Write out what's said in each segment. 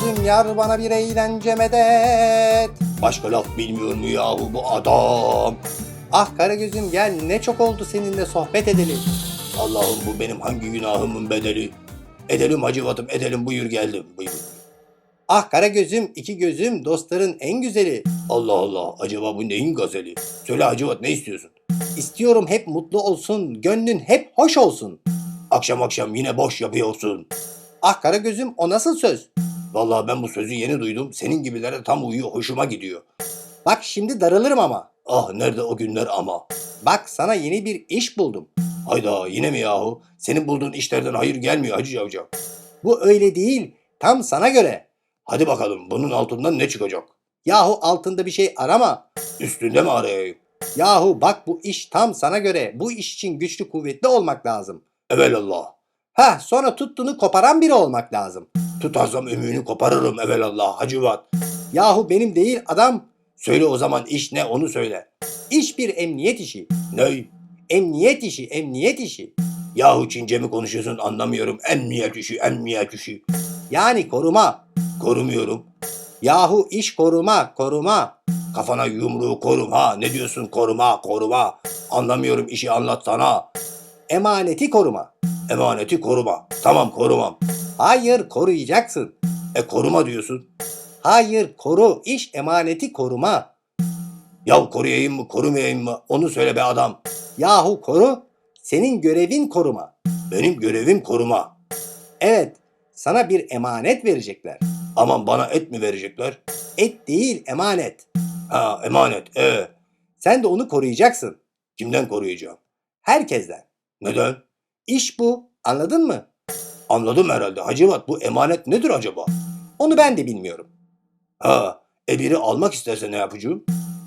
gözüm yar bana bir eğlence medet. Başka laf bilmiyor mu yahu bu adam? Ah kara gözüm gel ne çok oldu seninle sohbet edelim. Allah'ım bu benim hangi günahımın bedeli? Edelim hacıvatım edelim buyur geldim buyur. Ah kara gözüm iki gözüm dostların en güzeli. Allah Allah acaba bu neyin gazeli? Söyle hacıvat ne istiyorsun? İstiyorum hep mutlu olsun, gönlün hep hoş olsun. Akşam akşam yine boş yapıyorsun. Ah kara gözüm o nasıl söz? Vallahi ben bu sözü yeni duydum. Senin gibilere tam uyuyor hoşuma gidiyor. Bak şimdi darılırım ama. Ah nerede o günler ama. Bak sana yeni bir iş buldum. Hayda yine mi yahu? Senin bulduğun işlerden hayır gelmiyor Hacı Cavcav. Bu öyle değil, tam sana göre. Hadi bakalım bunun altından ne çıkacak? Yahu altında bir şey arama. Üstünde mi arayayım? Yahu bak bu iş tam sana göre. Bu iş için güçlü kuvvetli olmak lazım. Evelallah. Ha sonra tuttuğunu koparan biri olmak lazım. Tutarsam ümüğünü koparırım evelallah Hacıvat. Yahu benim değil adam. Söyle o zaman iş ne onu söyle. İş bir emniyet işi. Ney? Emniyet işi, emniyet işi. Yahu Çince mi konuşuyorsun anlamıyorum. Emniyet işi, emniyet işi. Yani koruma. Korumuyorum. Yahu iş koruma, koruma. Kafana yumruğu korum ha. Ne diyorsun koruma, koruma. Anlamıyorum işi anlatsana. Emaneti koruma. Emaneti koruma. Tamam korumam. Hayır koruyacaksın. E koruma diyorsun. Hayır koru. İş emaneti koruma. Ya koruyayım mı, korumayayım mı? Onu söyle be adam. Yahu koru. Senin görevin koruma. Benim görevim koruma. Evet, sana bir emanet verecekler. Aman bana et mi verecekler? Et değil, emanet. Ha emanet. E Sen de onu koruyacaksın. kimden koruyacağım? Herkesten. Neden? İş bu. Anladın mı? Anladım herhalde. Hacivat bu emanet nedir acaba? Onu ben de bilmiyorum. Ha e biri almak isterse ne yapacağım?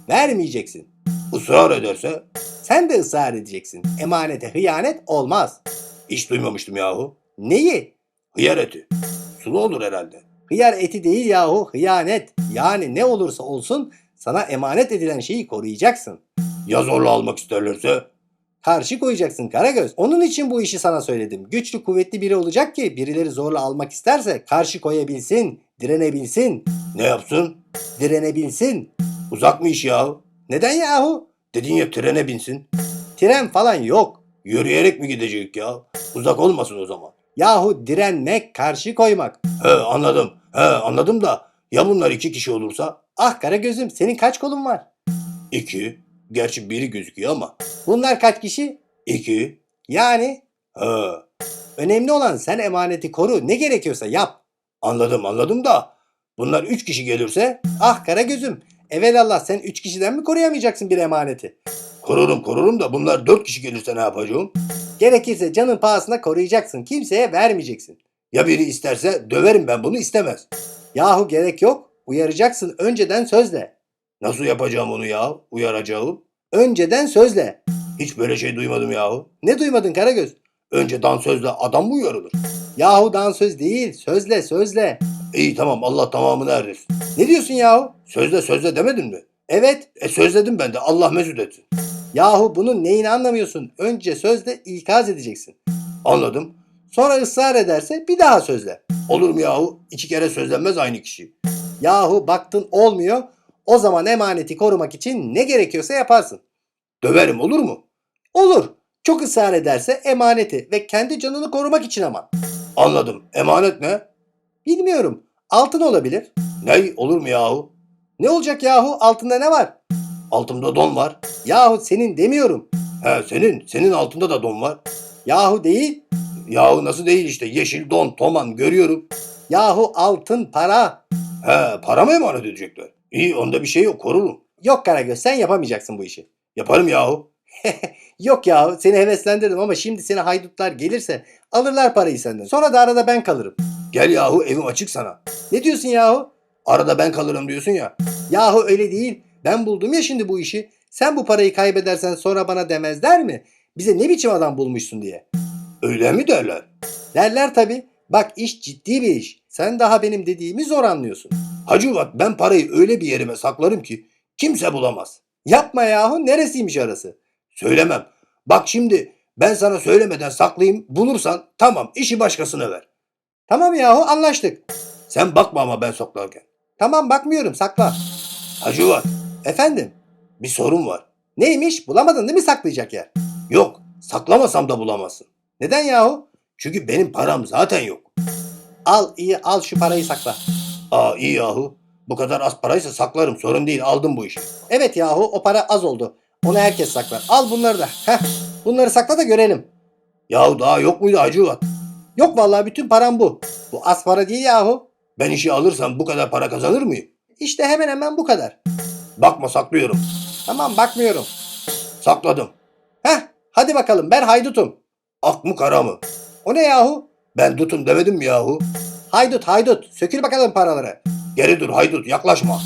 Vermeyeceksin. Israr ederse Sen de ısrar edeceksin. Emanete hıyanet olmaz. hiç duymamıştım yahu. Neyi? Hıyar eti. Sulu olur herhalde. Hıyar eti değil yahu, hıyanet. Yani ne olursa olsun sana emanet edilen şeyi koruyacaksın. Ya zorla almak isterlerse? Karşı koyacaksın Karagöz. Onun için bu işi sana söyledim. Güçlü kuvvetli biri olacak ki birileri zorla almak isterse karşı koyabilsin, direnebilsin, Ne yapsın? direnebilsin. Uzak mı iş yahu? Neden yahu? Dedin ya trene binsin. Tren falan yok. Yürüyerek mi gidecek ya? Uzak olmasın o zaman. Yahu direnmek, karşı koymak. He anladım. He anladım da ya bunlar iki kişi olursa? Ah Karagöz'üm senin kaç kolun var? İki. Gerçi biri gözüküyor ama. Bunlar kaç kişi? İki. Yani He önemli olan sen emaneti koru. Ne gerekiyorsa yap. anladım anladım da bunlar üç kişi gelirse Ah Karagöz'üm evelallah sen üç kişiden mi koruyamayacaksın bir emaneti? korurum korurum da bunlar dört kişi gelirse ne yapacağım? Gerekirse canın pahasına koruyacaksın. Kimseye vermeyeceksin. Ya biri isterse döverim ben bunu istemez. Yahu gerek yok. Uyaracaksın önceden sözle. Nasıl yapacağım onu ya? Uyaracağım. Önceden sözle. Hiç böyle şey duymadım yahu. Ne duymadın Karagöz? Önce dansözle adam mı uyarılır? Yahu dansöz değil. Sözle sözle. İyi tamam Allah tamamını erdirsin. Ne diyorsun yahu? Sözle sözle demedin mi? Evet. E sözledim ben de Allah mesut etsin. Yahu bunun neyini anlamıyorsun? Önce sözle ikaz edeceksin. Anladım. Sonra ısrar ederse bir daha sözle. Olur mu yahu? İki kere sözlenmez aynı kişi. Yahu baktın olmuyor. O zaman emaneti korumak için ne gerekiyorsa yaparsın. Döverim olur mu? Olur. Çok ısrar ederse emaneti ve kendi canını korumak için ama. Anladım. Emanet ne? Bilmiyorum. Altın olabilir. Ney olur mu yahu? Ne olacak yahu? Altında ne var? Altımda don var. Yahu senin demiyorum. He senin. Senin altında da don var. Yahu değil. Yahu nasıl değil işte yeşil don toman görüyorum. Yahu altın para. He para mı emanet edecekler? İyi onda bir şey yok korurum. Yok Karagöz sen yapamayacaksın bu işi. Yaparım yahu. Yok yahu seni heveslendirdim ama şimdi seni haydutlar gelirse alırlar parayı senden. Sonra da arada ben kalırım. Gel yahu evim açık sana. Ne diyorsun yahu? Arada ben kalırım diyorsun ya. Yahu öyle değil. Ben buldum ya şimdi bu işi. Sen bu parayı kaybedersen sonra bana demezler mi? Bize ne biçim adam bulmuşsun diye. Öyle mi derler? Derler tabi. Bak iş ciddi bir iş. Sen daha benim dediğimi zor anlıyorsun. Hacıvat ben parayı öyle bir yerime saklarım ki kimse bulamaz. Yapma yahu neresiymiş arası? Söylemem. Bak şimdi ben sana söylemeden saklayayım bulursan tamam işi başkasına ver. Tamam yahu anlaştık. Sen bakma ama ben saklarken. Tamam bakmıyorum sakla. Hacivat Efendim bir sorun var. neymiş bulamadın değil mi saklayacak yer? Yok saklamasam da bulamazsın. Neden yahu? Çünkü benim param zaten yok. Al iyi al şu parayı sakla. Aa iyi yahu. Bu kadar az paraysa saklarım sorun değil aldım bu işi. Evet yahu o para az oldu. Onu herkes saklar. Al bunları da. Heh, bunları sakla da görelim. Yahu daha yok muydu Hacivat? Yok vallahi bütün param bu. Bu az para değil yahu. Ben işi alırsam bu kadar para kazanır mıyım? İşte hemen hemen bu kadar. Bakma saklıyorum. Tamam bakmıyorum. Sakladım. Heh hadi bakalım ben haydutum. Ak mı kara mı? O ne yahu? Ben dutum demedim mi yahu? Haydut haydut sökül bakalım paraları. Geri dur haydut yaklaşma.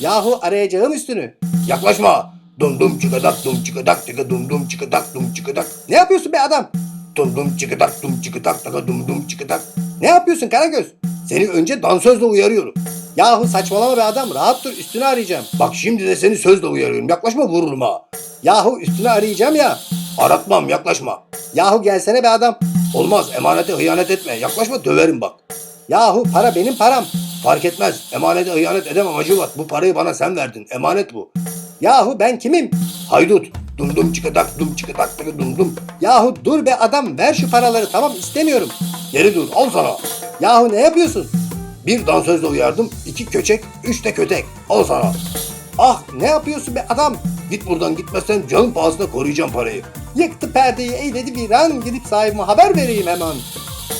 Yahu arayacağım üstünü. Yaklaşma. Dum dum çıkıdak dum çıkıdak tıkı dum dum çıkıdak dum çıkıdak. Ne yapıyorsun be adam? Dum dum çıkıdak dum çıkıdak tıkı dum dum çıkıdak. Ne yapıyorsun Karagöz? Seni önce dansözle uyarıyorum. Yahu saçmalama be adam rahat dur üstünü arayacağım. Bak şimdi de seni sözle uyarıyorum. Yaklaşma vururum ha. Yahu üstünü arayacağım ya. Aratmam yaklaşma. Yahu gelsene be adam. Olmaz emanete hıyanet etme. Yaklaşma döverim bak. Yahu para benim param. Fark etmez. Emanete hıyanet edemem Hacivat. Bu parayı bana sen verdin. Emanet bu. Yahu ben kimim? Haydut. Dum dum çıkıdak dum çıkıdak tıkı dum dum. Yahu dur be adam ver şu paraları tamam istemiyorum. Geri dur al sana. Yahu ne yapıyorsun? Bir dansözle uyardım. iki köçek. Üç de kötek. Al sana. Ah ne yapıyorsun be adam? Git buradan gitmezsen canım pahasına koruyacağım parayı. Yıktı perdeyi eyledi bir an gidip sahibime haber vereyim hemen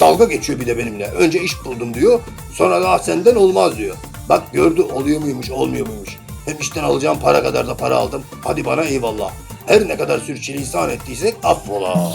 dalga geçiyor bir de benimle. Önce iş buldum diyor. Sonra daha ah, senden olmaz diyor. Bak gördü oluyor muymuş olmuyor muymuş. Hem işten alacağım para kadar da para aldım. Hadi bana eyvallah. Her ne kadar sürçülisan ettiysek affola.